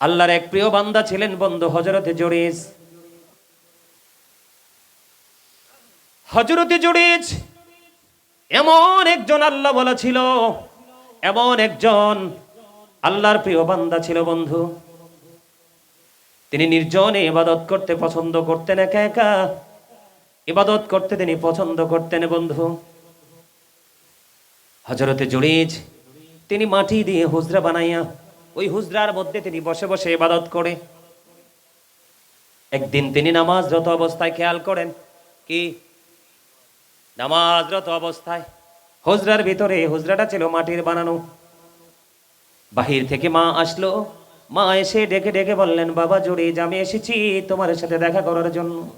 আল্লাহর এক প্রিয় বান্দা ছিলেন বন্ধু হজরতে জড়িস হজরতে জড়িস এমন একজন আল্লাহ বলা ছিল, এমন একজন আল্লাহর প্রিয় বান্দা ছিল বন্ধু। তিনি নির্জনে ইবাদত করতে পছন্দ করতেন একা একা। ইবাদত করতে তিনি পছন্দ করতেন বন্ধু। হজরতে জড়িজ তিনি মাটি দিয়ে হুজরা বানাইয়া ওই হুজরার মধ্যে তিনি বসে বসে ইবাদত করে। একদিন তিনি নামাজরত অবস্থায় খেয়াল করেন, কি? নামাজরত অবস্থায়। হুজরার ভিতরে হুজরাটা ছিল মাটির বানানো। বাহির থেকে মা আসলো। মা এসে ডেকে ডেকে বললেন, বাবা জুড়িজ আমি এসেছি তোমার সাথে দেখা করার জন্য।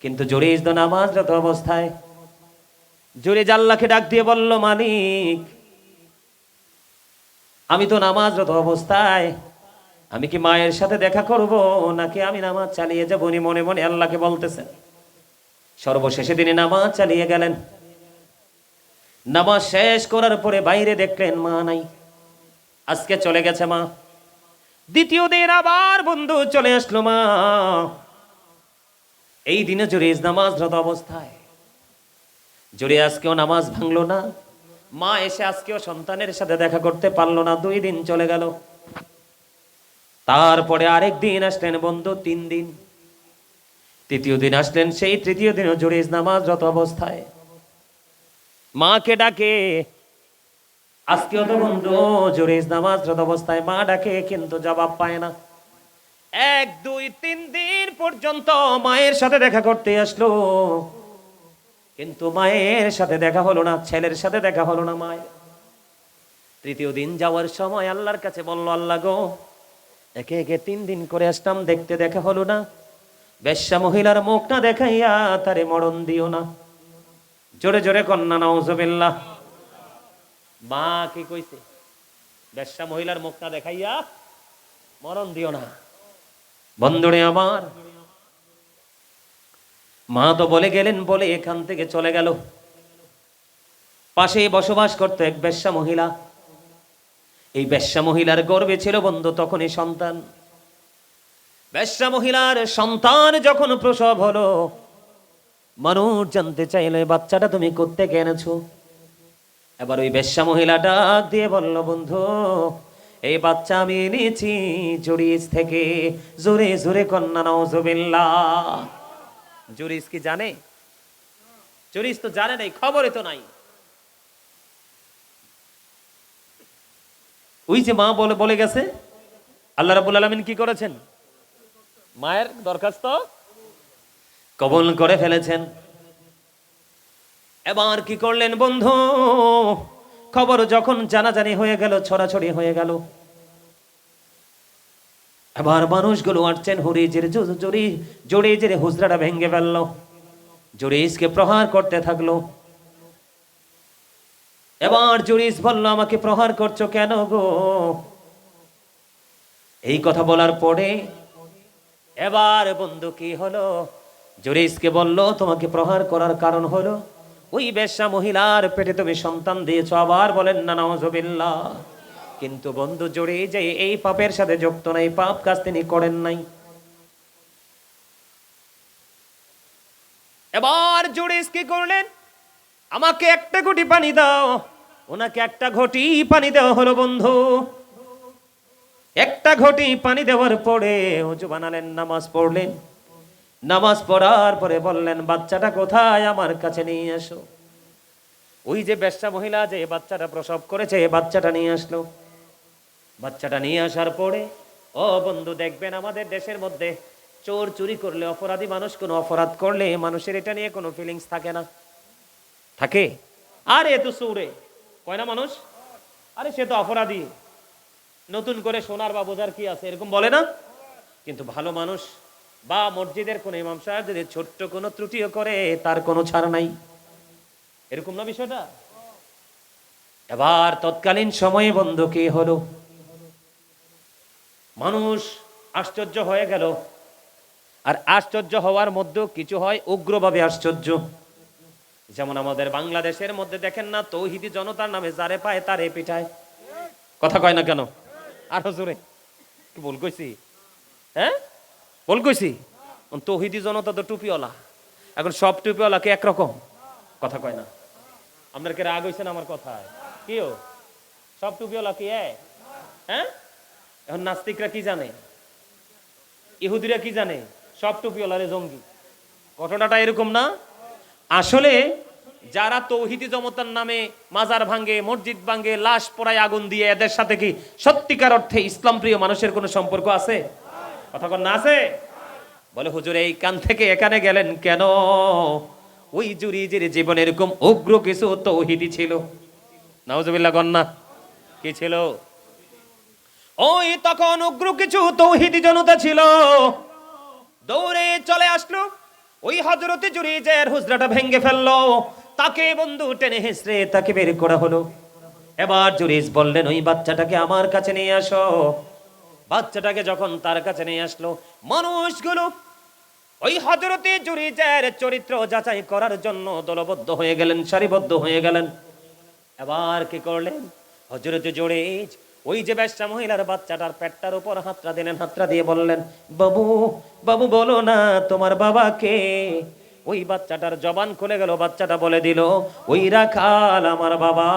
কিন্তু জুড়িজ তো নামাজরত অবস্থায়। জুড়িজ আল্লাহকে ডাক দিয়ে বলল, মালিক আমি তো নামাজরত অবস্থায়। আমি কি মায়ের সাথে দেখা করব, নাকি আমি নামাজ চালিয়ে যাব? উনি মনে মনে আল্লাহকে বলতেছেন, সর্বশেষে তিনি নামাজ চালিয়ে গেলেন। নামাজ শেষ করার পরে বাইরে দেখলেন মা নাই। আজকে চলে গেছে মা। দ্বিতীয় দিন আবার বন্ধু চলে আসলো মা। এই দিনে জুড়ে নামাজরত অবস্থায়। জুড়ে আজকেও নামাজ ভাঙলো না। মা এসে আজকেও সন্তানের সাথে দেখা করতে পারল না, দুই দিন চলে গেল। তারপরে আরেক দিন আসলেন বন্ধু, তিন দিন। তৃতীয় দিন আসলেন সেই তৃতীয় দিনও জুড়ে নামাজরত অবস্থায়। মাকে ডাকে আজকেও তো বন্ধু জোরে নামাজরত অবস্থায় মা ডাকে, কিন্তু জবাব পায় না। এক, দুই, তিন দিন পর্যন্ত মায়ের সাথে দেখা করতে আসলো। কিন্তু মায়ের সাথে দেখা হলো না, ছেলের সাথে দেখা হলো না মায়ের। তৃতীয় দিন যাওয়ার সময় আল্লাহর কাছে বলল, আল্লাহ গো, একে একে তিন দিন করে আসতাম, দেখতে দেখা হলো না। বেশ্যা মহিলার মুখ না দেখাইয়া তারে মরণ দিও না। জোরে জোরে কন্যা, নাউজুবিল্লাহ। মা কি কইছে? বেশ্যা মহিলার মুখ না দেখাইয়া মরণ দিও না। বন্ধুরে আমার মা তো বলে গেলেন, বলে এখান থেকে চলে গেল। পাশেই বসবাস করতো এক বেশ্যা মহিলা। এই বেশ্যা মহিলার গর্বে ছিল বন্ধু, তখনই সন্তান। বেশ্যা মহিলার সন্তান যখন প্রসব হলো, মানুষ জানতে চাইলে বাচ্চাটা তুমি করতে এনেছো? এবার ওই বেশ্যা মহিলা ডাক দিয়ে বলল, বন্ধু, এই বাচ্চা আমি এনেছি জুরিস থেকে জোরে জোরে কন্যা নজবিল্লা জুরিস কি জানে? জুরিস তো জানে নাই, খবরে তো নাই। ওই যে মা বলে বলে গেছে, আল্লাহ রাবুল আলমিন কি করেছেন? মায়ের দরখাস্ত কবল করে ফেলেছেন। এবার কি করলেন বন্ধু? খবর যখন জানাজানি হয়ে গেল, ছড়াছড়ি হয়ে গেল। এবার মানুষগুলো আসছেন হরিজের জড়ি জড়িজের হুজরাটা ভেঙে ফেলল। জড়িসকে প্রহার করতে থাকল। এবার জুরিস বলল, আমাকে প্রহার করছ কেন গো? এই কথা বলার পরে এবার বন্ধু কি হলো? জুরিসকে বলল, তোমাকে প্রহার করার কারণ হলো, ওই বেশ্যা মহিলার পেটে তুমি সন্তান দিয়েছ। আবার বলেন, না নজবিল্লা কিন্তু বন্ধু জড়ে যে এই পাপের সাথে যুক্ত নাই, পাপ কাজ তিনি করেন নাই। এবার জুরিস কি করলেন? আমাকে একটা ঘটি পানি দাও। ওনাকে একটা ঘটি পানি দেওয়া হলো, বন্ধু। একটা ঘটি পানি দেওয়ার পরে উঁচু বানালেন, নামাজ পড়লেন। নামাজ পড়ার পরে বললেন, বাচ্চাটা কোথায়? আমার কাছে নিয়ে আসো ওই যে বেশ্যা মহিলা যে বাচ্চাটা প্রসব করেছে, বাচ্চাটা নিয়ে আসলো। বাচ্চাটা নিয়ে আসার পরে, ও বন্ধু, দেখবেন আমাদের দেশের মধ্যে চোর চুরি করলে অপরাধী মানুষ কোনো অপরাধ করলে মানুষের এটা নিয়ে কোনো ফিলিংস থাকে না। থাকে? আর তো সুরে কয় না মানুষ? আরে সে তো অপরাধী। নতুন করে সোনার বা বোঝার কি আছে? এরকম বলে না? কিন্তু ভালো মানুষ বা মসজিদের কোনো ইমাম সাহেব যদি ছোট্ট কোনো ত্রুটিও করে, তার কোনো ছাড় নাই। এরকম না বিষয়টা? এবার তৎকালীন সময়ে বন্ধ কে হলো? মানুষ আশ্চর্য হয়ে গেল। আর আশ্চর্য হওয়ার মধ্যেও কিছু হয় উগ্রভাবে আশ্চর্য। যেমন আমাদের বাংলাদেশের মধ্যে দেখেন না, তৌহিদি জনতার নামে যারে পায় তারে পিঠায় কথা কয় না কেন? আরও জোরে কি বল কইছি? হ্যাঁ? বল কইছি? তহিদি জনতা তো টুপিওয়ালা। এখন সব টুপিওয়ালা কি একরকম? কথা কয় না। আপনার কে রাগ হয়েছেন আমার কথায়? কি সব টুপিওয়ালা কি হ্যাঁ? এখন নাস্তিকরা কি জানে? ইহুদিরা কি জানে? সব টুপিওয়ালারে জঙ্গি। ঘটনাটা এরকম না? আসলে যারা তৌহিদি জমতার নামে মাজার ভাঙ্গে মসজিদ ভাঙ্গে লাশ পোড়ায় আগুন দিয়ে এদের সাথে কি সত্যিকার অর্থে ইসলাম প্রিয় মানুষের কোনো সম্পর্ক আছে? কথা না আছে? বলে, হুজুর, এই কান থেকে এখানে গেলেন কেন? ওই জুরি জুরিজের জীবন এরকম উগ্র কিছু তৌহিদি ছিল? নাউজুবিল্লাহ গন্না কি ছিল? ওই তখন উগ্র কিছু তৌহিদি জনতা ছিল। দৌড়ে চলে আসলো। ওই হজরতে জুরিজের হুজরাটা ভেঙ্গে ফেলল। তাকে বন্ধু টেনে হেসড়ে তাকে বের করা হলো। এবার জুরিজ বললেন, ওই বাচ্চাটাকে আমার কাছে নিয়ে আসো। বাচ্চাটাকে যখন তার কাছে নিয়ে আসলো, মানুষগুলো ওই হজরতে জুরিজের চরিত্র যাচাই করার জন্য দলবদ্ধ হয়ে গেলেন, সারিবদ্ধ হয়ে গেলেন। এবার কি করলেন? হজরতে জোরেজ ওই যে ব্যবসা মহিলার বাচ্চাটার পেটটার উপর হাতটা দিলেন হাতটা দিয়ে বললেন, বাবু বাবু বলো না, তোমার বাবাকে? ওই বাচ্চাটার জবান খুলে গেল, বাচ্চাটা বলে দিল, ওই রাখাল আমার বাবা,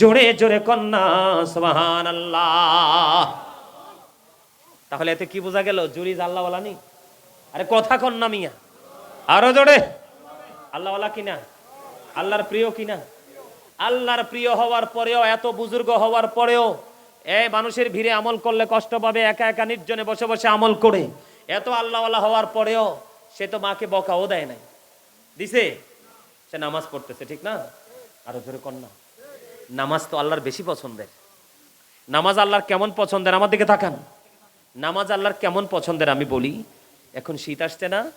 জোরে জোরে কন্যা সুবহান আল্লাহ তাহলে এতে কি বোঝা গেল জুরিজ আল্লাহওয়ালা নি আরে কথা কন্যা মিয়া। আরও জোরে। আল্লাহওয়ালা কিনা? আল্লাহর প্রিয় কিনা? আল্লাহর প্রিয় হওয়ার পরেও, এত বুজুর্গ হওয়ার পরেও এ মানুষের ভিড়ে আমল করলে কষ্ট পাবে, একা একা নির্জনে বসে বসে আমল করে। এত আল্লাহওয়ালা হওয়ার পরেও সে তো মাকে বকাও দেয় নাই। দিছে? সে নামাজ পড়তেছে, ঠিক না? আরও জোরে কন্যা নামাজ তো আল্লাহর বেশি পছন্দের। নামাজ আল্লাহর কেমন পছন্দের? আমার দিকে তাকান। নামাজ আল্লাহর কেমন পছন্দের আমি বলি, এখন শীত আসছে না?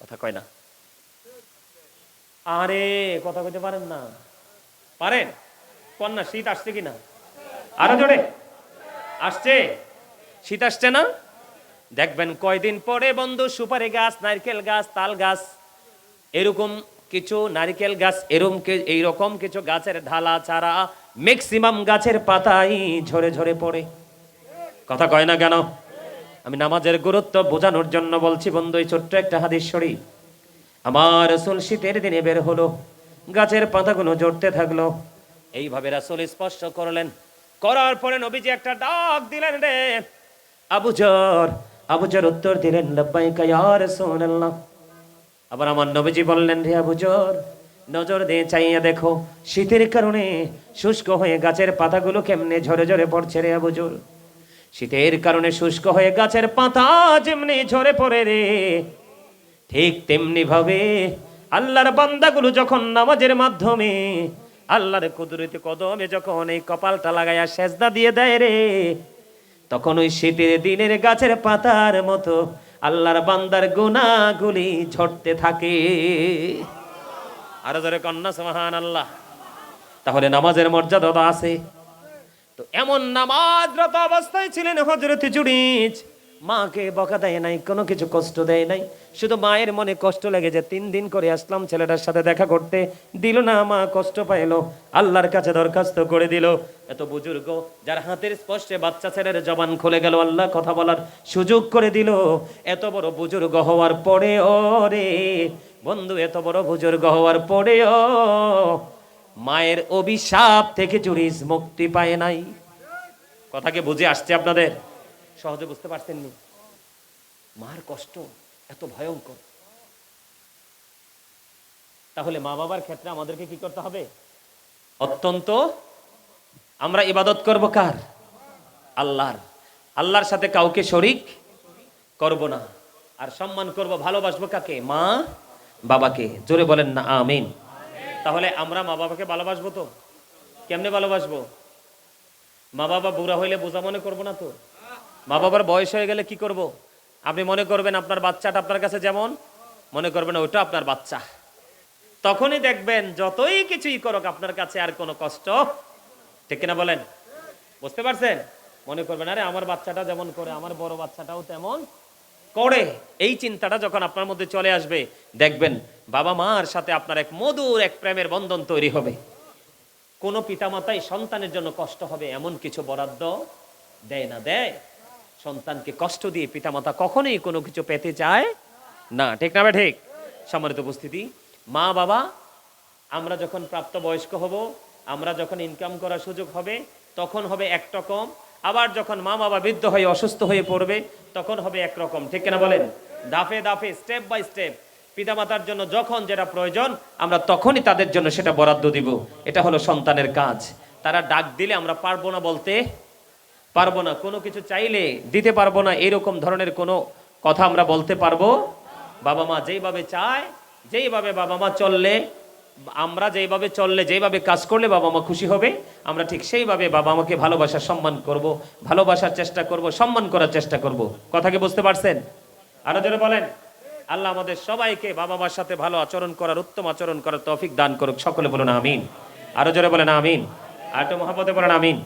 কথা কয় না। আরে, কথা কইতে পারেন না। পারেন? কন্যা শীত আসছে কিনা? আরও জোরে। আসছে? শীত আসছে না? দেখবেন কয়দিন পরে বন্ধু, সুপারি গাছ, নারকেল গাছ, তাল গাছ, এরকম কিছু নারকেল গাছ, এরকম কে- এইরকম কিছু গাছের ঢালা চারা ম্যাক্সিমাম গাছের পাতাই ঝরে ঝরে পড়ে। কথা কয় না কেন? আমি নামাজের গুরুত্ব বোঝানোর জন্য বলছি বন্ধু, এই ছোট্ট একটা হাদিস শরীফ। আমার রসুল শীতের দিনে বের হলো, গাছের পাতাগুলো জড়তে থাকল। এইভাবে রাসুল স্পষ্ট করলেন। করার পরে নবীজি একটা ডাক দিলেন রে। আবুজর আবুজর উত্তর দিলেন, লব্বাইকা ইয়া রাসূলুল্লাহ। আবার আমার নবীজি বললেন রে আবুজর নজর দিয়ে চাইয়া দেখো, শীতের কারণে শুষ্ক হয়ে গাছের পাতাগুলো কেমনে ঝরে ঝরে পড়ছে রে আবুজর শীতের কারণে শুষ্ক হয়ে গাছের পাতা যেমনি ঝরে পড়ে রে, ঠিক তেমনি ভাবে আল্লাহর বান্দাগুলো যখন নামাজের মাধ্যমে আল্লাহর কুদরতি কদমে যখন এই কপালটা লাগাইয়া সেজদা দিয়ে দেয় রে, তখন ওই শীতের দিনের গাছের পাতার মতো আল্লাহর বান্দার গুনাহগুলি ঝরতে থাকে। আরও জোরে কন্যা সুবহান আল্লাহ তাহলে নামাজের মর্যাদা আছে। তো এমন নামাজরত অবস্থায় ছিলেন হজরত জুড়িজ মাকে বকা দেয় নাই, কোনো কিছু কষ্ট দেয় নাই। শুধু মায়ের মনে কষ্ট লেগে যে তিন দিন করে আসলাম ছেলেটার সাথে দেখা করতে। দিল না মা, কষ্ট পাইলো, আল্লাহর কাছে দরখাস্ত করে দিল। এত বুজুর্গ, যার হাতের স্পর্শে বাচ্চা ছেলের জবান খুলে গেল, আল্লাহ কথা বলার সুযোগ করে দিল। এত বড় বুজুর্গ হওয়ার পরে ও রে, বন্ধু, এত বড় বুজুর্গ হওয়ার পরেও মায়ের অভিশাপ থেকে জুরিস মুক্তি পায় নাই। কথাকে বুঝে আসছে আপনাদের? সহজে বুঝতে পারছেন নি মার কষ্ট এত ভয়ঙ্কর। তাহলে মা বাবার ক্ষেত্রে আমাদেরকে কি করতে হবে? অত্যন্ত আমরা ইবাদত করব কার? আল্লাহর। আল্লাহর সাথে কাউকে শরিক করব না। আর সম্মান করব, ভালোবাসবো কাকে? মা বাবাকে। জোরে বলেন না, আমিন। তাহলে আমরা মা বাবাকে ভালোবাসবো তো? কেমনে ভালোবাসবো? মা বাবা বুড়া হইলে বোঝা মনে করব না তো? মা বাবার বয়স হয়ে গেলে কি করব। আপনি মনে করবেন আপনার বাচ্চাটা আপনার কাছে যেমন, মনে করবেন ওটা আপনার বাচ্চা। তখনই দেখবেন যতই কিছুই করুক আপনার কাছে আর কোনো কষ্ট। ঠিক কিনা বলেন? বুঝতে পারছেন? মনে করবেন, আরে, আমার বাচ্চাটা যেমন করে, আমার বড় বাচ্চাটাও তেমন করে। এই চিন্তাটা যখন আপনার মধ্যে চলে আসবে, দেখবেন বাবা মার সাথে আপনার এক মধুর, এক প্রেমের বন্ধন তৈরি হবে। কোনো পিতামাতাই সন্তানের জন্য কষ্ট হবে, এমন কিছু বরাদ্দ দেয় না, দেয়। সন্তানকে কষ্ট দিয়ে পিতামাতা কখনোই কোনো কিছু পেতে চায় না। ঠিক না ঠিক? সম্মানিত উপস্থিতি, মা বাবা, আমরা যখন প্রাপ্তবয়স্ক হব, আমরা যখন ইনকাম করার সুযোগ হবে, তখন হবে একরকম। আবার যখন মা বাবা বৃদ্ধ হয়ে অসুস্থ হয়ে পড়বে, তখন হবে একরকম। ঠিক কিনা বলেন? দাফে দাফে স্টেপ বাই স্টেপ পিতামাতার জন্য যখন যেটা প্রয়োজন, আমরা তখনই তাদের জন্য সেটা বরাদ্দ দিব। এটা হলো সন্তানের কাজ। তারা ডাক দিলে আমরা পারব না বলতে পারব না। কোনো কিছু চাইলে দিতে পারব না। এরকম ধরনের কোনো কথা আমরা বলতে পারব। বাবা মা যেইভাবে চায়, যেইভাবে বাবা মা চললে, আমরা যেইভাবে চললে, যেইভাবে কাজ করলে বাবা মা খুশি হবে, আমরা ঠিক সেইভাবে বাবা মাকে ভালোবাসার সম্মান করব, ভালোবাসার চেষ্টা করব, সম্মান করার চেষ্টা করব। কথা কি বুঝতে পারছেন? আরও জোরে বলেন। আল্লাহ আমাদের সবাইকে বাবা মার সাথে ভালো আচরণ করার, উত্তম আচরণ করার তৌফিক দান করুক। সকলে বলুন আমিন। আরও জোরে বলেন আমিন। আর তো মহাপদে বলেন আমিন।